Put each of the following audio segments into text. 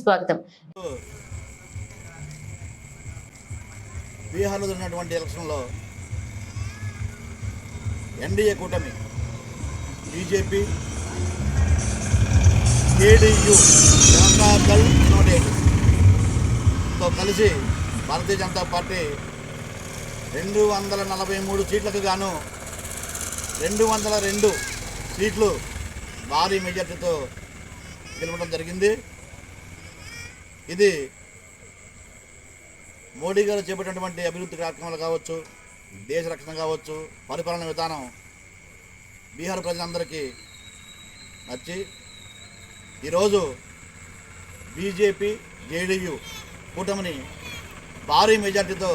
స్వాగతం. బీహార్లో జరిగినటువంటి ఎలక్షన్లో ఎన్డీఏ కూటమి బీజేపీ కేడీయూ జనతా తో కలిసి భారతీయ జనతా పార్టీ రెండు వందల నలభై మూడు సీట్లకు గాను రెండు వందల రెండు సీట్లు భారీ మెజార్టీతో గెలవడం జరిగింది. ఇది మోడీ గారు చేపట్టినటువంటి అభివృద్ధి కార్యక్రమాలు కావచ్చు దేశ రక్షణ కావచ్చు పరిపాలన విధానం బీహార్ ప్రజలందరికీ నచ్చి ఈరోజు బీజేపీ జేడీయూ కూటమిని భారీ మెజార్టీతో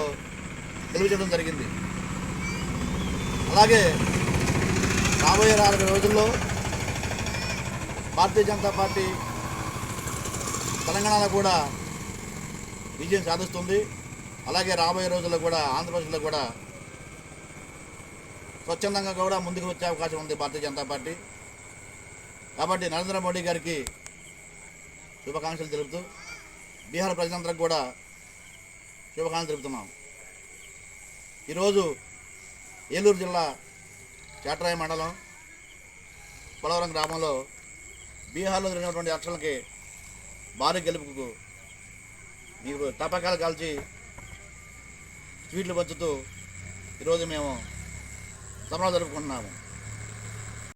గెలిపించడం జరిగింది. అలాగే రాబోయే నాలుగు రోజుల్లో భారతీయ జనతా పార్టీ తెలంగాణలో కూడా విజయం సాధిస్తుంది. అలాగే రాబోయే రోజుల్లో కూడా ఆంధ్రప్రదేశ్లో కూడా స్వచ్ఛందంగా కూడా ముందుకు వచ్చే అవకాశం ఉంది భారతీయ జనతా పార్టీ. కాబట్టి నరేంద్ర మోడీ గారికి శుభాకాంక్షలు తెలుపుతూ బీహార్ ప్రజలందరికీ కూడా శుభాకాంక్షలు తెలుపుతున్నాం. ఈరోజు ఏలూరు జిల్లా చాట్రాయి మండలం పొలవరం గ్రామంలో బీహార్లో జరిగినటువంటి ఎలక్షన్లకి భారీ గెలుపుకు మీకు తపకాలు కాల్చి స్వీట్లు పంచుతూ ఈరోజు మేము సంబరాలు జరుపుకుంటున్నాము.